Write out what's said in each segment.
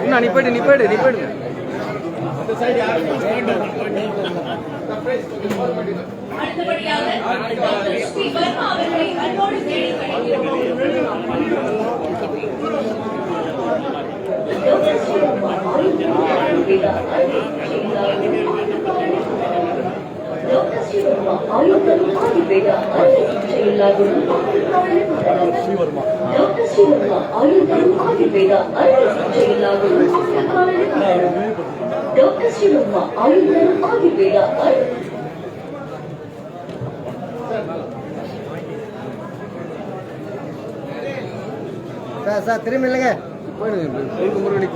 இன்னும் நிப்பாடு நிப்பாடு நிப்பாடு அடுத்தபடியாக டாக்டர் ஸ்ரீ வர்மா அவர்களை அன்போடு தேடி டாக்டர் ஸ்ரீவர்மா ஆயுதம் ஆதிவேதா சார் சார் திரும்பி இல்லைங்க போயிடுங்க. குறுக்கு முறுக்கு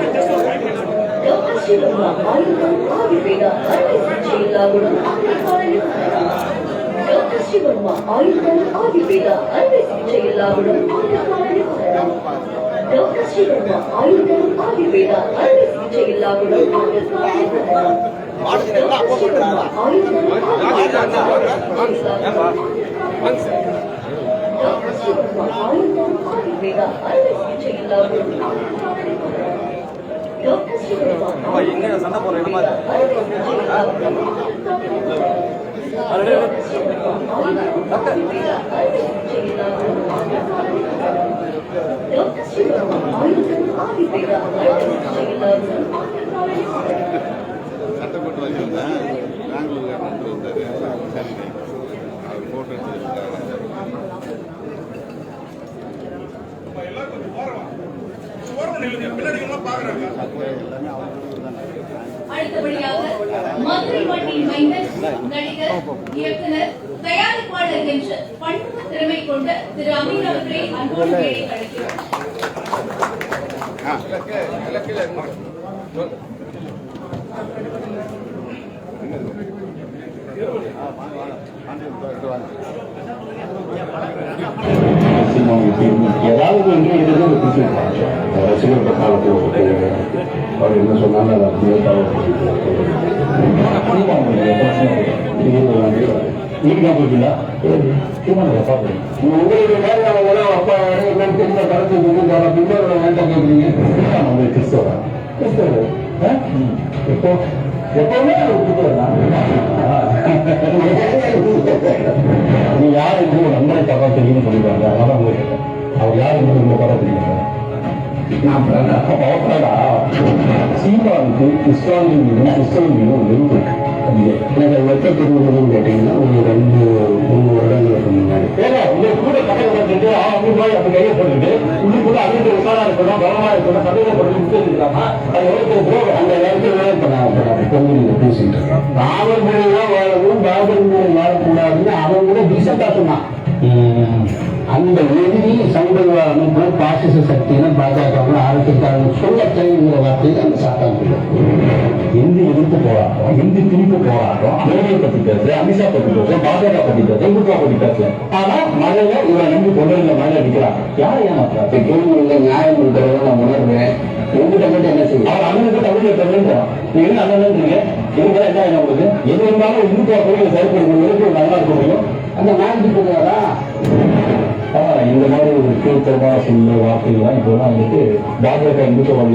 நிற்கக்கூடாது டாக்டர் ஸ்ரீவர்மா ஆயுதம் ஆதிவேதா செயலாகும் எங்க சண்டை போடுற இடமா சட்டப்பட்டு வச்சிருந்தேன் பெங்களூர் கொண்டு வந்தாரு சரி அவர் போட்டோ எடுத்துருக்காங்க அடுத்தபடியாக மதுரை மண்ணின் மைந்தர் நடிகர் இயக்குனர் தயாரிப்பாளர் என்று பன்முக திறமை கொண்ட திரு அமீர் அவர்களை அன்போடு தேடி கிடைக்கிறோம் ஏதாவது வந்து இதுதான் பிடிச்சிருப்பாங்க ரசிகர் பக்காலத்தில் அவர் என்ன சொன்னாலும் அதை அப்படியே நீங்க போயிட்டீங்களா உங்களுடைய நேரம் அப்பா என்னன்னு தெரிஞ்ச கருத்து சொல்லிருக்காங்க பின்னோட வேண்டாம் கேட்குறீங்க உங்களுக்கு எப்போ எப்பவுமே நீ யார் நண்பரை தப்பா தெரியும் சொல்லிடுவாங்க சீமாவுக்கு இஸ்லாமிய மீதும் கிறிஸ்தவன் மீதும் ஒரு வெறுப்பு இருக்கு எனக்கு அது எப்ப தெரிஞ்சதுன்னு கேட்டீங்கன்னா ஒரு ரெண்டு மூணு வருடங்களுக்கு முன்னாடி ஏன்னா உங்க கூட கதை வந்துட்டு அவங்க போய் அந்த கையை போட்டுட்டு உள்ளுக்குள்ள அவங்க இருக்கணும் பலமா இருக்கணும் கதையை போட்டு முக்கியிருக்காமா அது எவ்வளவு அந்த நேரத்தில் இப்ப நான் கொஞ்சம் பேசிட்டு இருக்கேன் ராமர் மொழிதான் வாழணும் பாபர் மொழி வாழக்கூடாதுன்னு அவன் கூட டீசெண்டா சொன்னான் அந்த எதிரி அமைப்பு பாசிச சக்தியின பாஜக ஆரம்பித்தாங்க சொல்ல தேவைங்கிற வார்த்தையை அந்த சாத்தாங்க இந்தி எதிர்ப்பு போராட்டம்? இந்தி திணிப்பு போராட்டம்? மோடியை பத்தி பேசு அமித்ஷா பத்தி பேசு பாஜக பத்தி பேசு திமுக பத்தி பேசு ஆனா மழையில இவன் நம்பி கொண்டு மழை அடிக்கிறான் யார் ஏமாத்துறா கேள்வி இல்லை நியாயம் இருக்கிறத நான் உணர்வேன் உங்ககிட்ட மட்டும் என்ன செய்யும் அவர் அண்ணனுக்கு தமிழ் தமிழ்ன்றோம் நீங்க என்ன அண்ணன்றீங்க இவங்க என்ன என்ன உங்களுக்கு? எது இருந்தாலும் இந்துத்துவ கொள்கை செயல்படுறவங்களுக்கு ஒரு நல்லா இருக்க முடியும். அந்த நான்கு போகிறாரா இந்த மாதிரி ஒரு கீழ்த்தரமான சொல்ல வார்த்தைகள்லாம் இப்போலாம் வந்துட்டு பாஜக இந்துத்துவ